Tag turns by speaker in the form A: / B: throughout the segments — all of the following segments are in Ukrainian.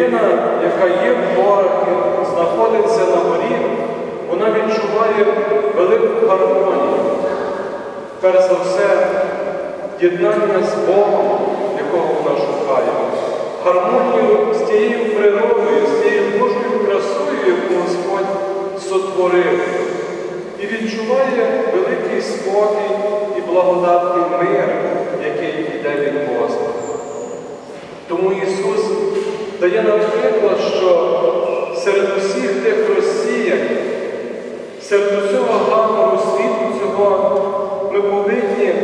A: людина, яка є в горах знаходиться на горі, вона відчуває велику гармонію. Перш за все, єднання з Богом, якого вона шукає, гармонію з тією природою, з тією Божою красою, яку Господь сотворив, і відчуває великий спокій і благодатний мир, який йде від Господа. Тому Ісус дає нам приклад, що серед усіх тих розсіянь, серед усього гамору світу цього ми повинні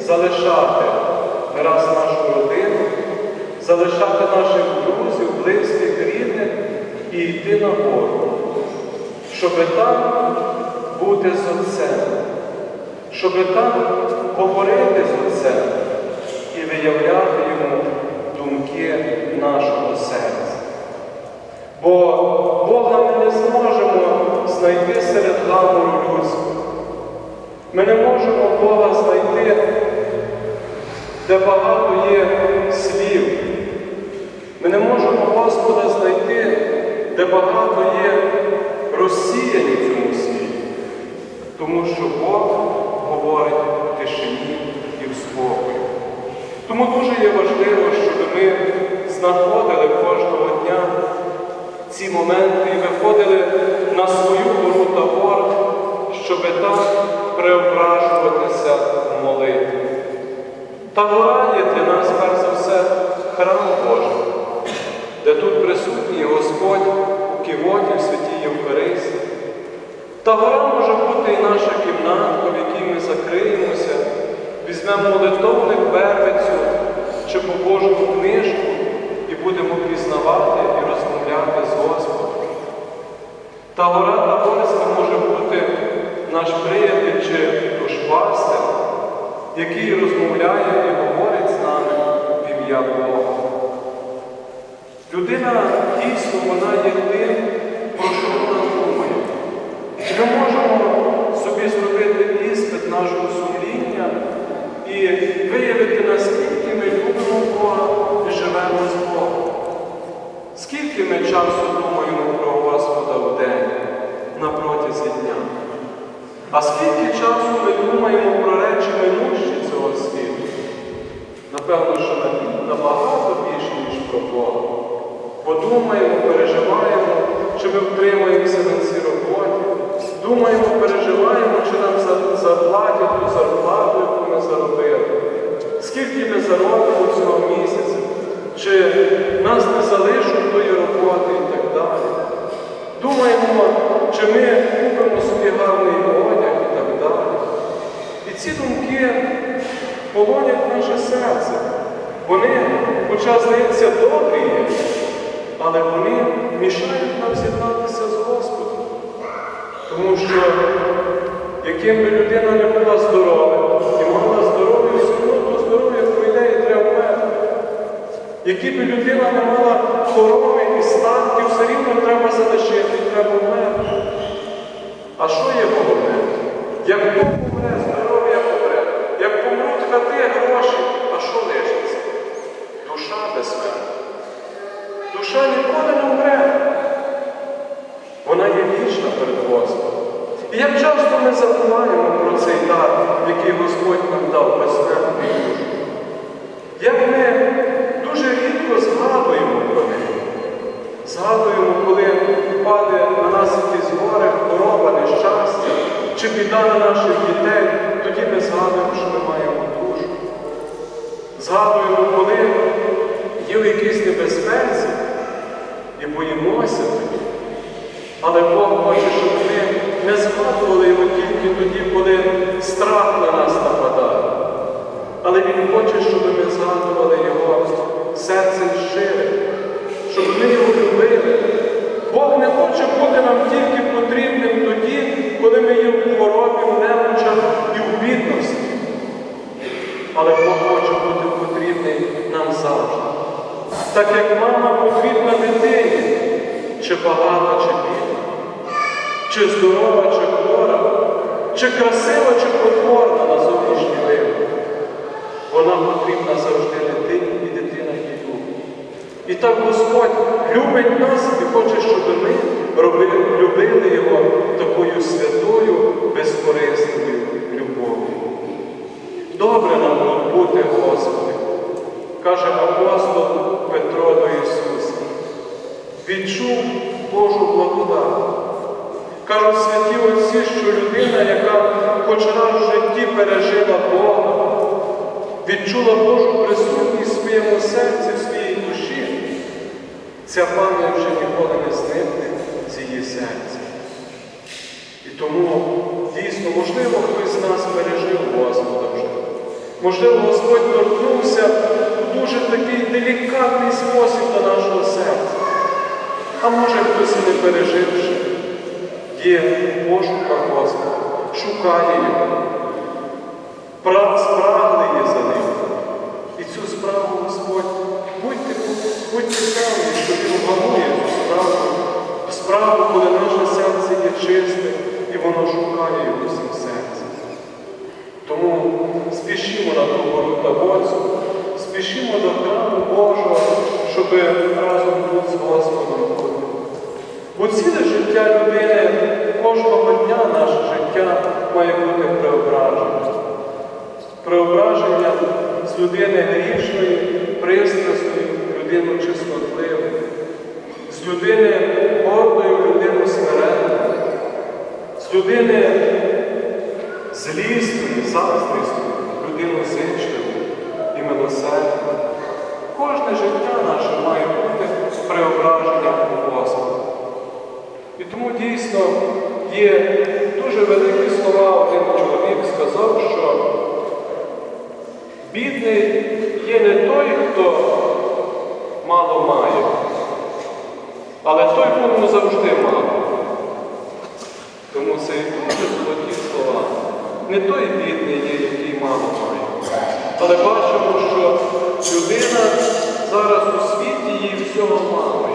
A: залишати раз нашу родину, залишати наших друзів, близьких, рідних і йти на гору, щоб там бути з Отцем, щоб там говорити з Отцем і виявляти йому думки нашого серця. Бо Бога ми не зможемо знайти серед гамору людського. Ми не можемо Бога знайти, де багато є слів. Ми не можемо Господа знайти, де багато є розсіяні в цьому світі. Тому що Бог говорить в тишині. Тому дуже є важливо, щоб ми знаходили кожного дня ці моменти і виходили на свою гору Тавор, щоб там преображуватися в молитві. Та гора є для нас, перш за все, храм Божий, де тут присутній Господь у кивоті в святій Євхаристії. Та гора може бути і наша кімнатка, в якій ми закриємося, візьмемо молитовник вервицю чи по Божому книжку і будемо пізнавати і розмовляти з Господом. Та гора Таборська може бути наш приятель чи душпастер, який розмовляє і говорить з нами в ім'я Бога. Людина дійсно вона є тим, про що вона думає. І ми можемо собі зробити іспит нашого сумління і виявити, наскільки ми любимо Бога і живемо з Богом. Скільки ми часу думаємо про Господа в день на протязі дня? А скільки часу ми думаємо про речі минущі цього світу? Напевно, що набагато більше, ніж про Бога. Подумаємо, переживаємо, чи ми втримаємося на цій роботі. Думаємо, переживаємо, чи нам за- заплатять ту зарплату, яку ми заробили. Скільки ми заробимо цього місяця, чи нас не залишать тої роботи і так далі. Думаємо, чи ми купимо собі гарний одяг і так далі. І ці думки полонять наше серце. Вони, хоча здається, добрі, але вони мішають нам з'єднатися з Господом. Тому що, яким би людина не була здорова Які би людина не мала хвороби і статків, все рівно треба залишити, треба вмерти. А що є головне? Як хто помре, здоров'я помре, як помруть хати, гроші, а що лишиться? Душа безсмертна. Душа ніколи не вмре. Вона є вічна перед Господом. І як часто ми забуваємо про цей дар, який Господь нам дав безсмертну душу. Як ми рідко згадуємо про неї. Згадуємо, коли впаде на нас якісь горе, хвороба, нещастя, чи біда на наших дітей, тоді ми згадуємо, що ми маємо душу. Згадуємо, коли є в якійсь небезпеці і боїмося тоді. Але Бог хоче, щоб ми не згадували його тільки тоді, коли страх на нас нападає. Але Він хоче, щоб ми згадували Його серцем щирим, щоб ми його любили. Бог не хоче бути нам тільки потрібним тоді, коли ми є в хворобі, в немочах і в бідності. Але Бог хоче бути потрібний нам завжди. Так як мама потрібна дитині, чи багата, чи бідна, чи здорова, чи хвора, чи красива, чи потворна на зовнішній вигляд. Вона потрібна завжди дитині і дитина її любить. І так Господь любить нас і хоче, щоб ми любили Його такою святою, безкорисною любов'ю. Добре нам бути, Господи, каже апостол Петро до Ісуса. Відчув Божу благодать. Кажуть святі Отці, що людина, яка хоч раз в житті пережила Бога, відчула Божу присутність в своєму серці, в ця пам'ять вже ніколи не зникне з її серця. І тому дійсно, можливо, хтось з нас пережив Господа вже. Можливо, Господь торкнувся у дуже такий делікатний спосіб до нашого серця. А може хтось і не переживши, є в пошуках Господа, шукає його, прав спраглий є за ним. І цю справу Господь, будьте, будьте певні, що Він вгамує цю справу, справу, коли наше серце є чисте, і воно шукає його всім серцем. Тому спішімо на гору Таборську, спішімо до храму Божого, щоб разом тут з Господом бути. Бо ціле життя людини, кожного дня наше життя має бути преображення. Преображення з людини грішної, пристрасну людину чистотливу, з людини гордою людину смиренну, з людини злісною, заздрісною, людину зичливу і милосердну. Кожне життя наше має бути преображенням у Господа. І тому дійсно є дуже великі слова один чоловік сказав, що бідний є не той, хто мало має, але той, кому завжди мало. Тому це і дуже золоті слова. Не той бідний є, який мало має. Але бачимо, що людина зараз у світі їй всього мало.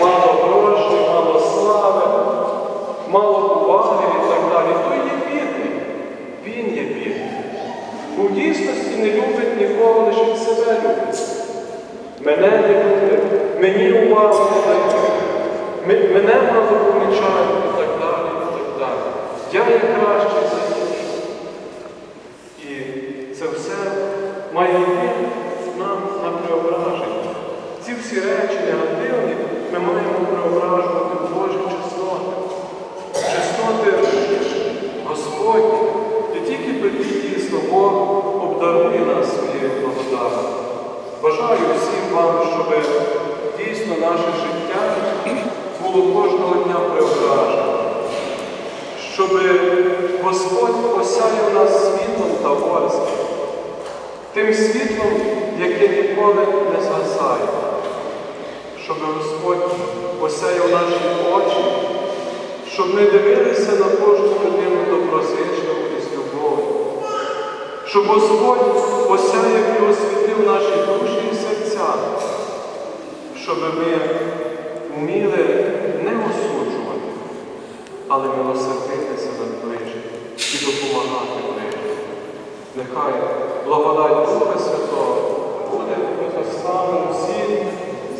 A: Мало грошей, мало слави, мало уваги і так далі. Той є бідний. Він є бідний. Бо в дійсності не любить нікого, лише себе любить. Мене не любить, мені увагу не М- мене мало помічають і так далі, і так далі. Я є кращий за інших. І це все має нам на преображення. Ці всі речі негативні ми маємо преображувати в Божі чесноти. Чесноти Господні. І тільки тоді дійсно Бог обдарує нас своєю благодаттю. Бажаю всім вам, щоб дійсно наше життя було кожного дня преображено щоб Господь осяяв нас світлом та воском, тим світлом, яке ніколи не згасає, щоб Господь осяяв наші очі, щоб ми дивилися на кожну людину доброзичливо і з любов'ю, щоб Господь осяяв і освітив наші душі і серця, щоб ми вміли не осуджувати, але милосердитися над ближнім і допомагати ближнім. Нехай благодать Духа Святого буде нами усі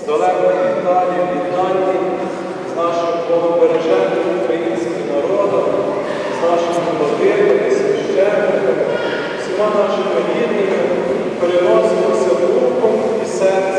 A: з далекої Італії, Італії, з нашим богобереженим українським народом, з нашими молодими, священниками, всіма нашими рідними, переносимося духом і серцем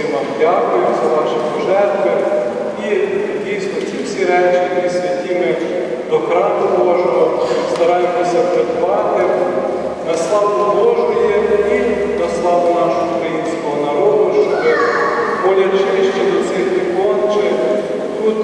A: всім вам дякую за ваші пожертви. І дійсно ці всі речі, які святі ми до храму Божого стараємося придбати на славу Божої і на славу нашого українського народу, щоб болячи ще до цих ікон, чи тут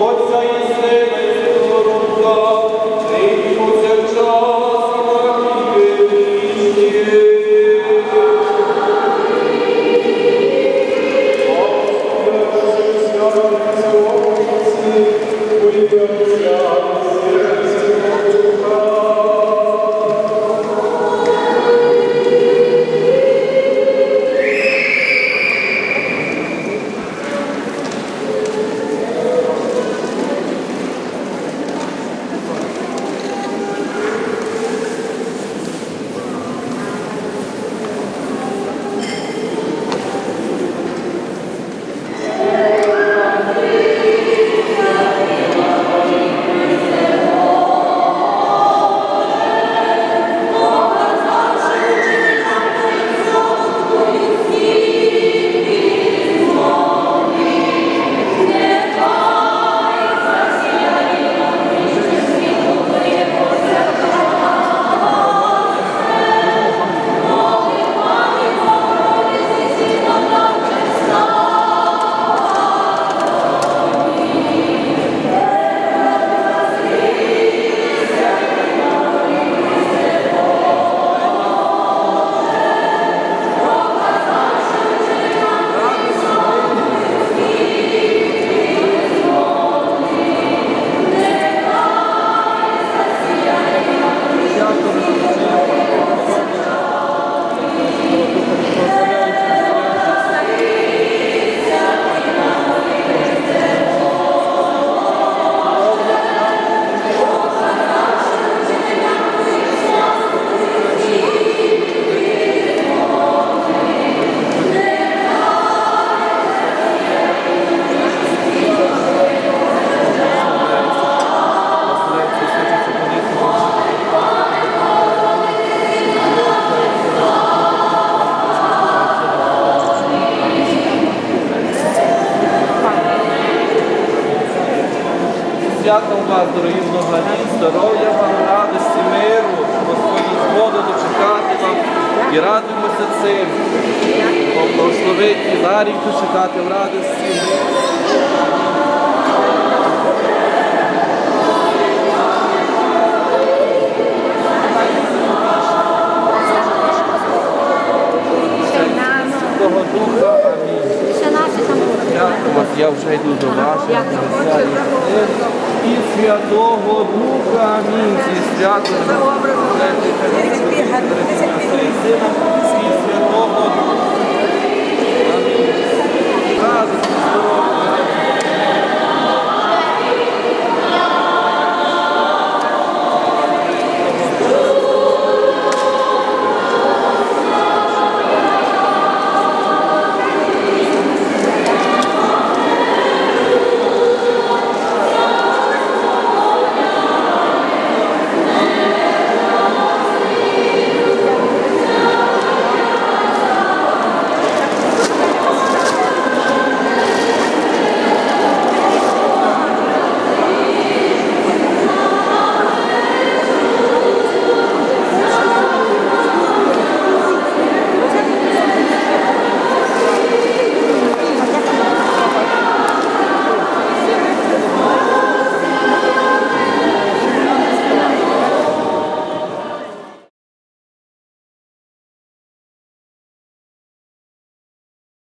B: Отця і Сина дорогі благоді, здоров'я вам, радості, миру, Господні згоду дочекати вам і радуємося цим. І Ларію дочекати в радості. Духа, амінь. Я вже йду до вас і Святого Духа. Амінь. І свято. І Святого Духа. Амінь.